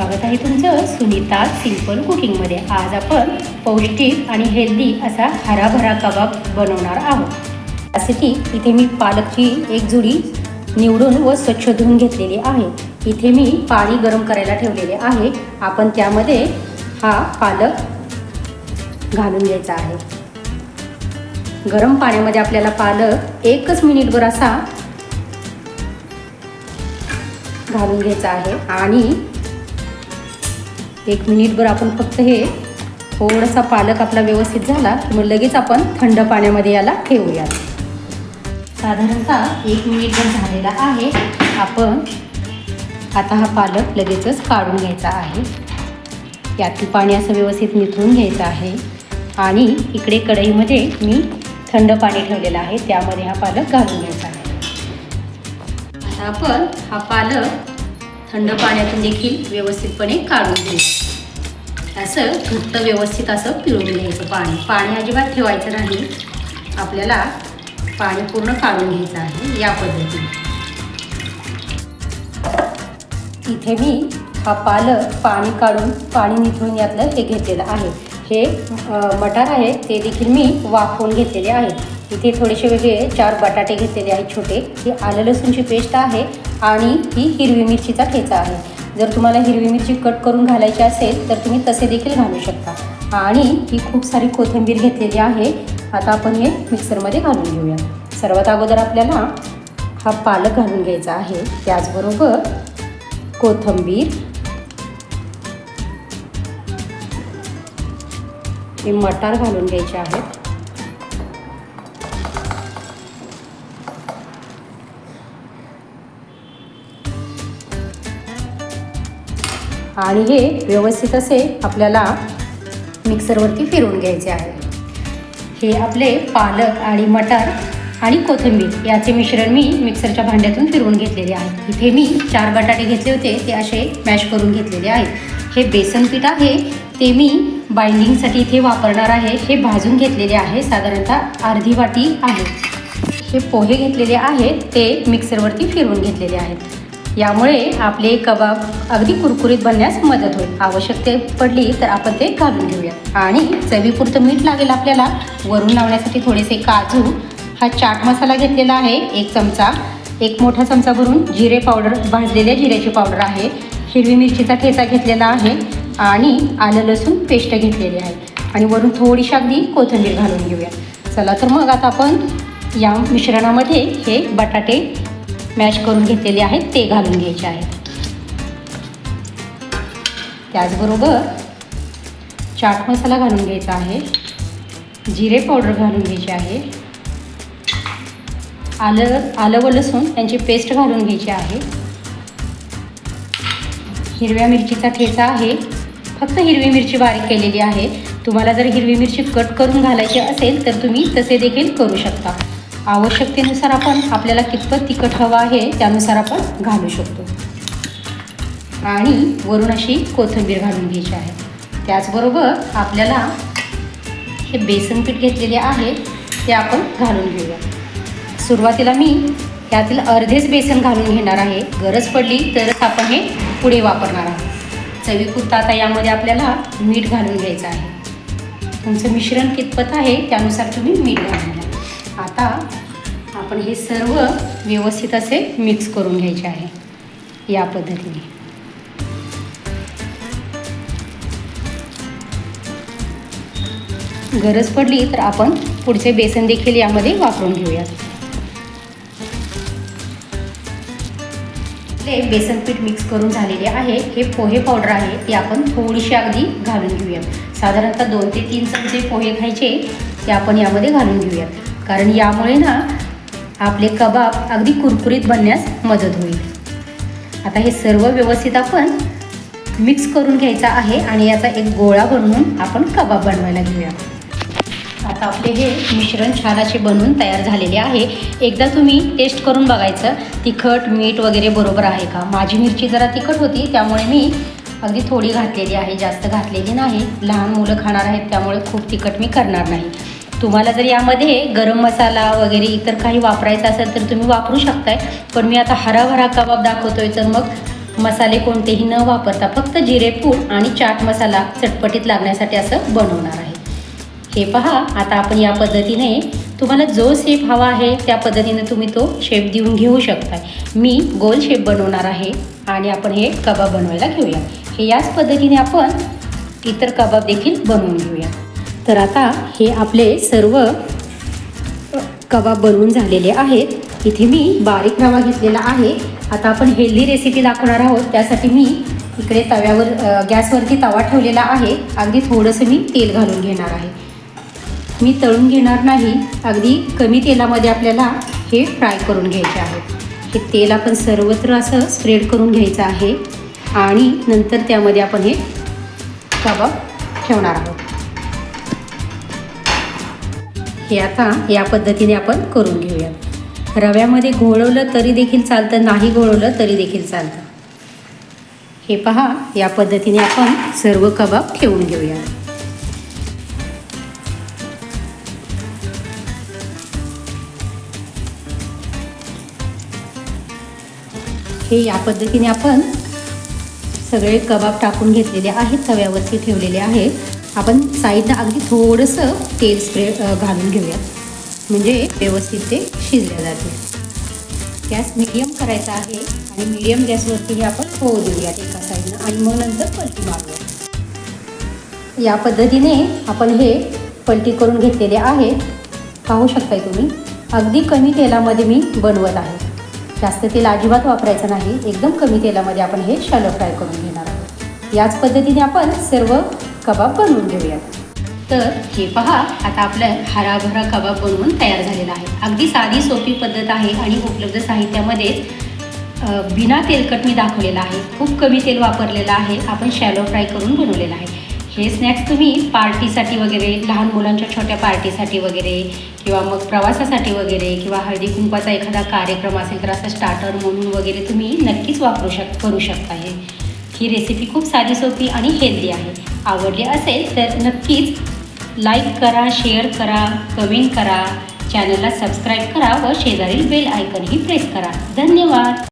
स्वागत आहे तुमचं सुनीता सिंपल कुकिंगमध्ये आज आपण पौष्टिक आणि हेल्दी असा हराभरा कबाब बनवणार आहोत. असे की इथे मी पालकची एक जुडी निवडून व स्वच्छ धुवून घेतलेली आहे. इथे मी पाणी गरम करायला ठेवलेले आहे. आपण त्यामध्ये हा पालक घालून घ्यायचा आहे. गरम पाण्यामध्ये आपल्याला पालक एकच मिनिटभर असा घालून घ्यायचा आहे. आणि एक मिनिटभर आपण फक्त हे थोडासा पालक आपला व्यवस्थित झाला की मग लगेच आपण थंड पाण्यामध्ये याला ठेवूया साधारणतः एक मिनिटभर झालेला आहे आपण आता हा पालक लगेचच काढून घ्यायचा आहे. यातील पाणी असं व्यवस्थित निथळून घ्यायचं आहे. आणि इकडे कढईमध्ये मी थंड पाणी ठेवलेलं आहे त्यामध्ये हा पालक घालून घ्यायचा आहे. आता आपण हा पालक थंड पाण्यातून देखील व्यवस्थितपणे काढून घ्यायचं. असं घट्ट व्यवस्थित असं पिळून घ्यायचं पाणी. पाणी अजिबात ठेवायचं नाही. आपल्याला पाणी पूर्ण काढून घ्यायचं आहे या पद्धतीने. इथे मी हा पालक पाणी काढून पाणी निथळून यातलं हे घेतलेलं आहे. हे मटार आहे ते देखील मी वाफवून घेतलेले आहे. इथे थोडेसे वेगळे चार बटाटे घेतलेले आहेत छोटे. ही आलं लसूणची पेस्ट आहे. आणि ही हिरवी मिरचीचा ठेचा आहे. जर तुम्हाला हिरवी मिरची कट करून घालायची असेल तर तुम्ही तसे देखील घालू शकता. आणि ही खूप सारी कोथिंबीर घेतलेली आहे. आता आपण हे मिक्सरमध्ये घालून घेऊया. सर्वात अगोदर आपल्याला हा पालक घालून घ्यायचा आहे. त्याचबरोबर कोथिंबीर हे मटार घालून घ्यायचे आहेत आणि हे व्यवस्थित असे आपल्याला मिक्सरवरती फिरवून घ्यायचे आहे. हे आपले पालक आणि मटार आणि कोथिंबीर याचे मिश्रण मी मिक्सरच्या भांड्यातून फिरवून घेतलेले आहे. इथे मी चार बटाटे घेतले होते ते असे मॅश करून घेतलेले आहेत. हे बेसन पीठ आहे ते मी बाइंडिंगसाठी इथे वापरणार आहे. हे भाजून घेतलेले आहे साधारणतः अर्धी वाटी आहे. हे पोहे घेतलेले आहेत ते मिक्सरवरती फिरवून घेतलेले आहेत. यामुळे आपले कबाब अगदी कुरकुरीत बनण्यास मदत होईल. आवश्यकते पडली तर आपण ते घालून घेऊया. आणि चवीपुरतं मीठ लागेल आपल्याला. वरून लावण्यासाठी थोडेसे काजू. हा चाट मसाला घेतलेला आहे. एक चमचा. एक मोठा चमचा भरून जिरे पावडर भाजलेल्या जिऱ्याची पावडर आहे. हिरवी मिरचीचा ठेचा घेतलेला आहे. आणि आलं लसूण पेस्ट घेतलेली आहे. आणि वरून थोडीशी अगदी कोथिंबीर घालून घेऊया. चला तर मग आता आपण या मिश्रणामध्ये हे बटाटे मॅश करून घेतलेले आहेत ते घालून घ्यायचे आहेत. त्याचबरोबर चाट मसाला घालून घ्यायचा आहे जिरे पावडर घालून घ्यायची आहे आलं आलं व लसूण त्यांची पेस्ट घालून घ्यायची आहे. हिरव्या मिरचीचा ठेचा आहे फक्त हिरवी मिरची बारीक केलेली आहे. तुम्हाला जर हिरवी मिरची कट करून घालायची असेल तर तुम्ही तसे देखील करू शकता. आवश्यकतेनुसार आपण आपल्याला कितपत तिखट हवं आहे त्यानुसार आपण घालू शकतो. आणि वरून अशी कोथिंबीर घालून घ्यायची आहे. त्याचबरोबर आपल्याला हे बेसन पीठ घेतलेले आहे ते आपण घालून घेऊया. सुरुवातीला मी त्यातील अर्धेच बेसन घालून घेणार आहे. गरज पडली तरच आपण हे पुढे वापरणार आहोत. चवीपुरता आता यामध्ये आपल्याला मीठ घालून घ्यायचं आहे. तुमचं मिश्रण कितपत आहे त्यानुसार तुम्ही मीठ घालून घ्या आता आपण हे सर्व व्यवस्थित असे मिक्स करून घ्यायचे आहे या पद्धतीने. गरज पडली तर आपण पुढचे बेसन देखील यामध्ये वापरून घेऊयात. आपले बेसन पीठ मिक्स करून झालेले आहे. हे पोहे पावडर आहे. ते आपण थोडीशी अगदी घालून घेऊयात. साधारणतः दोन ते तीन चमचे पोहे खायचे ते आपण यामध्ये घालून घेऊयात. कारण यामुळे ना आपले कबाब अगदी कुरकुरीत बनण्यास मदत होईल. आता हे सर्व व्यवस्थित आपण मिक्स करून घ्यायचा आहे आणि याचा एक गोळा बनवून आपण कबाब बनवायला घेऊया. आता आपले हे मिश्रण छान असे बनवून तयार झालेले आहे. एकदा तुम्ही टेस्ट करून बघायचं तिखट मीठ वगैरे बरोबर आहे का? माझी मिरची जरा तिखट होती त्यामुळे मी अगदी थोडी घातलेली आहे जास्त घातलेली नाही. लहान मुलं खाणार आहेत त्यामुळे खूप तिखट मी करणार नाही. तुम्हाला जर यामध्ये गरम मसाला वगैरे इतर काही वापरायचं असेल तर तुम्ही वापरू शकताय. पण मी आता हराभरा कबाब दाखवतोय तर मग मसाले कोणतेही न वापरता फक्त जिरेपूड आणि चाट मसाला चटपटीत लागण्यासाठी असं बनवणार आहे. हे पहा आता आपण या पद्धतीने तुम्हाला जो शेप हवा आहे त्या पद्धतीने तुम्ही तो शेप देऊन घेऊ शकता मी गोल शेप बनवणार आहे आणि आपण हे कबाब बनवायला घेऊया. हे याच पद्धतीने आपण इतर कबाब देखील बनवून घेऊया. तर आता हे आपले सर्व कबाब बनवून झालेले आहेत. इथे मी बारीक रवा घेतलेला आहे. आता आपण हेल्दी रेसिपी दाखवणार आहोत. त्यासाठी मी इकडे तव्यावर गॅसवरती तवा ठेवलेला आहे. अगदी थोडंसं मी तेल घालून घेणार आहे. मी तळून घेणार नाही. अगदी कमी तेलामध्ये आपल्याला हे फ्राय करून घ्यायचे आहे. हे तेल आपण सर्वत्र असं स्प्रेड करून घ्यायचं आहे. आणि नंतर त्यामध्ये आपण हे कबाब ठेवणार आहोत. हे आता या पद्धतीने आपण करून घेऊया रव्यामध्ये घोळवलं तरी देखील चालतं नाही घोळवलं तरी देखील चालतं. हे पहा या पद्धतीने आपण सर्व कबाब ठेवून घेऊया हे या पद्धतीने आपण सगळे कबाब टाकून घेतलेले आहेत तव्यावरती ठेवलेले आहेत. आपण साईडनं अगदी थोडंसं तेल स्प्रे घालून घेऊयात. म्हणजे व्यवस्थित ते शिजले जातील. गॅस मिडियम करायचा आहे आणि मिडियम गॅसवरती हे आपण होऊ देऊयात एका साईडनं आणि मग नंतर पलटी मारूया या पद्धतीने आपण हे पलटी करून घेतलेले आहे पाहू शकताय तुम्ही अगदी कमी तेलामध्ये मी बनवत आहे. जास्त तेल अजिबात वापरायचं नाही एकदम कमी तेलामध्ये आपण हे शालो फ्राय करून घेणार आहोत. याच पद्धतीने आपण सर्व कबाब बनवून घेऊयात. तर हे पहा आता आपलं हराभरा कबाब बनवून तयार झालेला आहे. अगदी साधी सोपी पद्धत आहे आणि उपलब्ध साहित्यामध्ये बिना तेलकट मी दाखवलेलं आहे. खूप कमी तेल वापरलेलं आहे. आपण शॅलो फ्राय करून बनवलेलं आहे. हे स्नॅक्स तुम्ही पार्टीसाठी वगैरे लहान मुलांच्या छोट्या पार्टीसाठी वगैरे किंवा मग प्रवासासाठी वगैरे किंवा हळदी कुंपाचा एखादा कार्यक्रम असेल तर असं स्टार्टर म्हणून वगैरे तुम्ही नक्कीच वापरू शक करू शकता हे. ही रेसिपी खूप साधी सोपी आणि हेल्दी आहे. आवडले असेल तर नक्कीच लाईक करा शेअर करा कमेंट करा. चॅनलला सबस्क्राईब करा व शेजारील बेल आयकनही प्रेस करा. धन्यवाद.